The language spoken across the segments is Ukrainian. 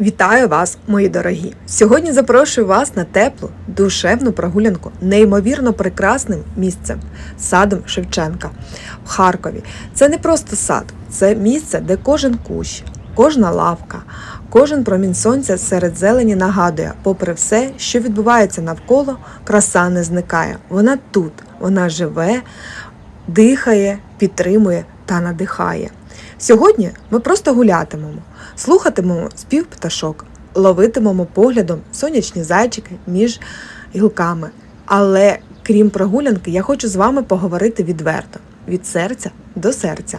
Вітаю вас, мої дорогі! Сьогодні запрошую вас на теплу, душевну прогулянку неймовірно прекрасним місцем садом Шевченка в Харкові. Це не просто сад, це місце, де кожен кущ, кожна лавка, кожен промінь сонця серед зелені нагадує, попри все, що відбувається навколо, краса не зникає. Вона тут, вона живе, дихає, підтримує та надихає. Сьогодні ми просто гулятимемо, слухатимемо спів пташок, ловитимемо поглядом сонячні зайчики між гілками. Але крім прогулянки, я хочу з вами поговорити відверто, від серця до серця.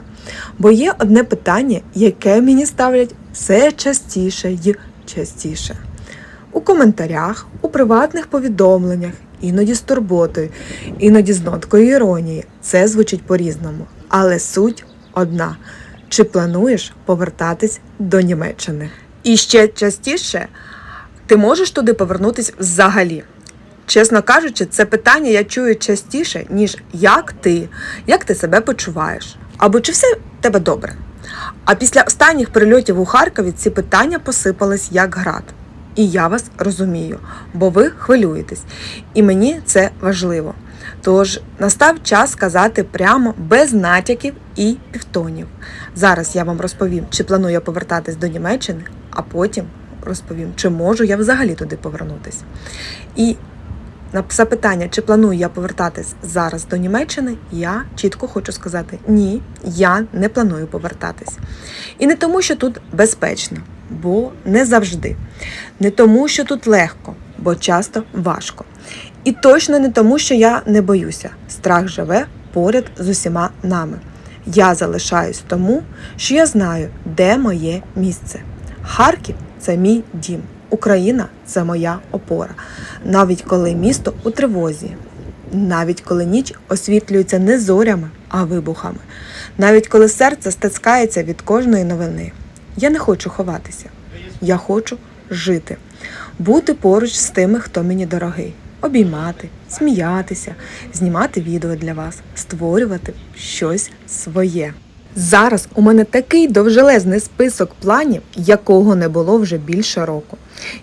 Бо є одне питання, яке мені ставлять все частіше й частіше. У коментарях, у приватних повідомленнях, іноді з турботою, іноді з ноткою іронії. Це звучить по-різному. Але суть одна: чи плануєш повертатись до Німеччини? І ще частіше ти можеш туди повернутись взагалі. Чесно кажучи, це питання я чую частіше, ніж як ти, як ти себе почуваєш, або чи все в тебе добре. А після останніх прильотів у Харкові ці питання посипались як град. І я вас розумію, бо ви хвилюєтесь, і мені це важливо. Тож настав час сказати прямо без натяків і півтонів. Зараз я вам розповім, чи планую я повертатись до Німеччини, а потім розповім, чи можу я взагалі туди повернутись. І на запитання, чи планую я повертатись зараз до Німеччини, я чітко хочу сказати: ні, я не планую повертатись. І не тому, що тут безпечно, бо не завжди. Не тому, що тут легко, бо часто важко. І точно не тому, що я не боюся. Страх живе поряд з усіма нами. Я залишаюсь тому, що я знаю, де моє місце. Харків це мій дім. Україна це моя опора. Навіть коли місто у тривозі, навіть коли ніч освітлюється не зорями, а вибухами, навіть коли серце стискається від кожної новини. Я не хочу ховатися. Я хочу жити, бути поруч з тими, хто мені дорогий, обіймати, сміятися, знімати відео для вас, створювати щось своє. Зараз у мене такий довжелезний список планів, якого не було вже більше року.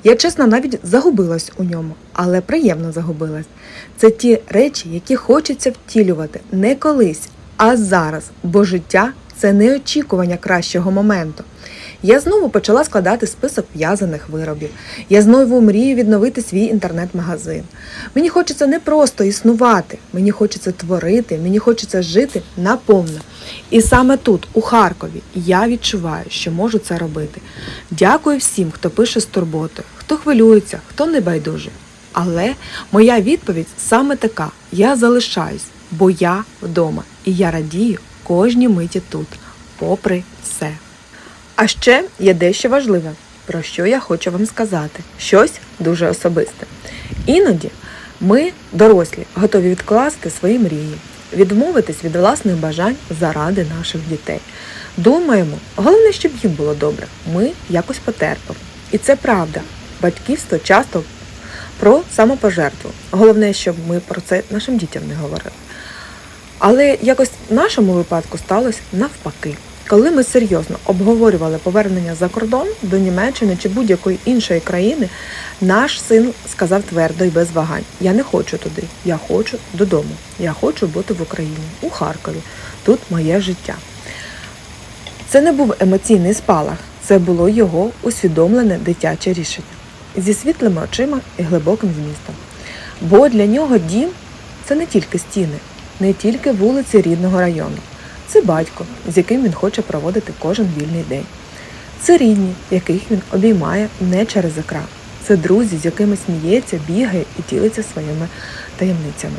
Я чесно навіть загубилась у ньому, але приємно загубилась. Це ті речі, які хочеться втілювати не колись, а зараз, бо життя це не очікування кращого моменту. Я знову почала складати список в'язаних виробів. Я знову мрію відновити свій інтернет-магазин. Мені хочеться не просто існувати, мені хочеться творити, мені хочеться жити наповно. І саме тут, у Харкові, я відчуваю, що можу це робити. Дякую всім, хто пише з турботою, хто хвилюється, хто не байдужий. Але моя відповідь саме така: я залишаюсь, бо я вдома, і я радію кожній миті тут, попри все. А ще є дещо важливе, про що я хочу вам сказати. Щось дуже особисте. Іноді ми, дорослі, готові відкласти свої мрії, відмовитись від власних бажань заради наших дітей. Думаємо, головне, щоб їм було добре. Ми якось потерпимо. І це правда. Батьківство часто про самопожертву. Головне, щоб ми про це нашим дітям не говорили. Але якось в нашому випадку сталося навпаки. Коли ми серйозно обговорювали повернення за кордон до Німеччини чи будь-якої іншої країни, наш син сказав твердо і без вагань: Я не хочу туди, я хочу додому. Я хочу бути в Україні, у Харкові. Тут моє життя. Це не був емоційний спалах, це було його усвідомлене дитяче рішення зі світлими очима і глибоким змістом. Бо для нього дім це не тільки стіни, не тільки вулиці рідного району. Це батько, з яким він хоче проводити кожен вільний день. Це рідні, яких він обіймає не через екран. Це друзі, з якими сміється, бігає і ділиться своїми таємницями.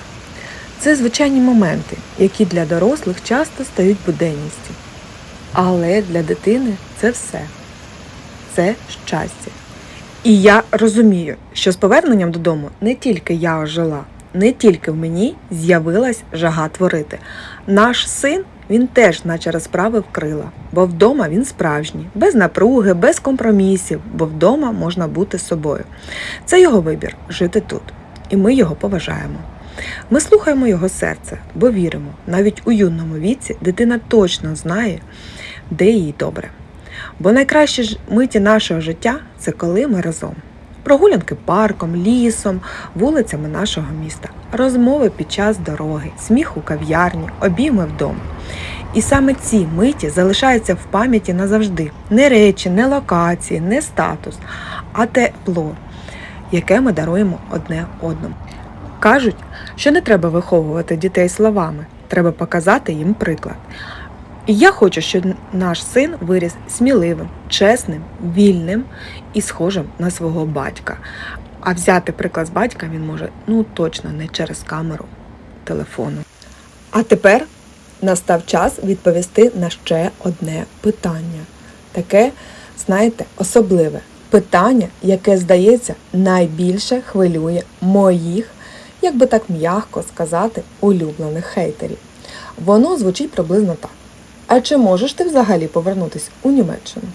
Це звичайні моменти, які для дорослих часто стають буденністю. Але для дитини це все. Це щастя. І я розумію, що з поверненням додому не тільки я ожила, не тільки в мені з'явилась жага творити. Наш син він теж наче розправив крила, бо вдома він справжній, без напруги, без компромісів, бо вдома можна бути собою. Це його вибір жити тут, і ми його поважаємо. Ми слухаємо його серце, бо віримо, навіть у юному віці дитина точно знає, де їй добре. Бо найкращі ж миті нашого життя це коли ми разом. Прогулянки парком, лісом, вулицями нашого міста, розмови під час дороги, сміх у кав'ярні, обійми вдома. І саме ці миті залишаються в пам'яті назавжди. Не речі, не локації, не статус, а тепло, яке ми даруємо одне одному. Кажуть, що не треба виховувати дітей словами, треба показати їм приклад. І я хочу, щоб наш син виріс сміливим, чесним, вільним і схожим на свого батька. А взяти приклад з батька він може ну точно не через камеру телефону. А тепер настав час відповісти на ще одне питання. Таке, знаєте, особливе питання, яке, здається, найбільше хвилює моїх, як би так м'яко сказати, улюблених хейтерів. Воно звучить приблизно так. А чи можеш ти взагалі повернутися у Німеччину?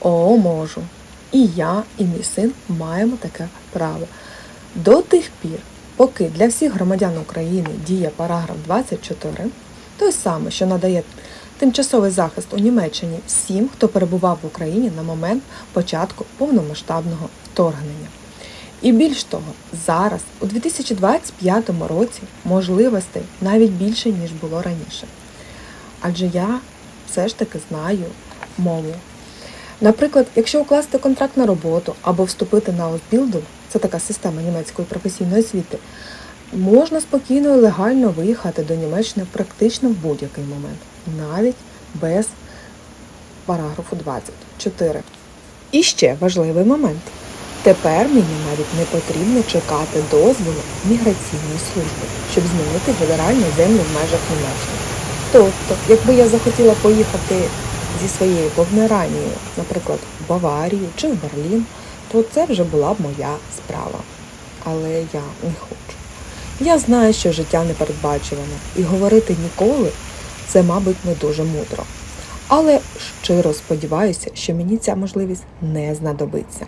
О, можу. І я, і мій син маємо таке право. До тих пір, поки для всіх громадян України діє параграф 24, той самий, що надає тимчасовий захист у Німеччині всім, хто перебував в Україні на момент початку повномасштабного вторгнення. І більш того, зараз, у 2025 році, можливостей навіть більше, ніж було раніше. Адже я все ж таки знаю мову. Наприклад, якщо укласти контракт на роботу або вступити на Ausbildung, це така система німецької професійної освіти, можна спокійно і легально виїхати до Німеччини практично в будь-який момент, навіть без параграфу 24. І ще важливий момент. Тепер мені навіть не потрібно чекати дозволу міграційної служби, щоб змінити федеральну землю в межах Німеччини. Тобто, якби я захотіла поїхати зі своєю Померанією, наприклад, в Баварію чи в Берлін, то це вже була б моя справа. Але я не хочу. Я знаю, що життя непередбачуване, і говорити ніколи це, мабуть, не дуже мудро. Але щиро сподіваюся, що мені ця можливість не знадобиться.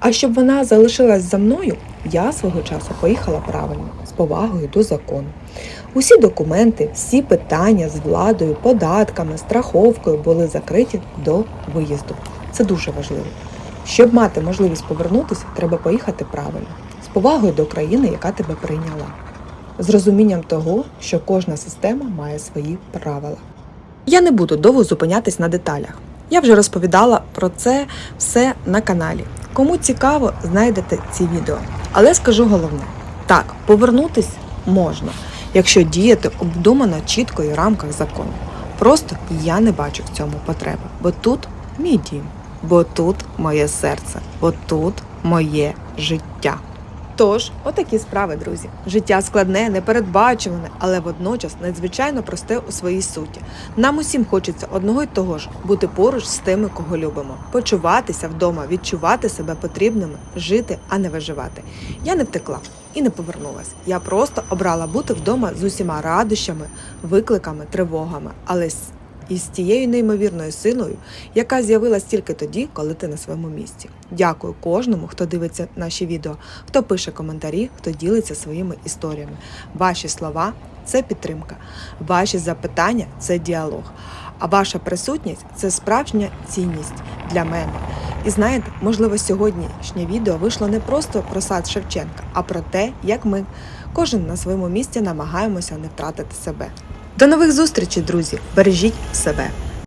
А щоб вона залишилась за мною, я свого часу поїхала правильно, з повагою до закону. Усі документи, всі питання з владою, податками, страховкою були закриті до виїзду. Це дуже важливо. Щоб мати можливість повернутися, треба поїхати правильно, з повагою до країни, яка тебе прийняла, з розумінням того, що кожна система має свої правила. Я не буду довго зупинятись на деталях. Я вже розповідала про це все на каналі. Кому цікаво, знайдете ці відео. Але скажу головне: так, повернутись можна, якщо діяти обдумано чітко і в рамках закону. Просто я не бачу в цьому потреби, бо тут мій дім, бо тут моє серце, бо тут моє життя. Тож, отакі справи, друзі. Життя складне, непередбачуване, але водночас надзвичайно просте у своїй суті. Нам усім хочеться одного й того ж бути поруч з тими, кого любимо, почуватися вдома, відчувати себе потрібними, жити, а не виживати. Я не втекла і не повернулась. Я просто обрала бути вдома з усіма радощами, викликами, тривогами, але з і тією неймовірною силою, яка з'явилась тільки тоді, коли ти на своєму місці. Дякую кожному, хто дивиться наші відео, хто пише коментарі, хто ділиться своїми історіями. Ваші слова це підтримка, ваші запитання це діалог. А ваша присутність це справжня цінність для мене. І знаєте, можливо, сьогоднішнє відео вийшло не просто про сад Шевченка, а про те, як ми кожен на своєму місці намагаємося не втратити себе. До нових зустрічей, друзі! Бережіть себе!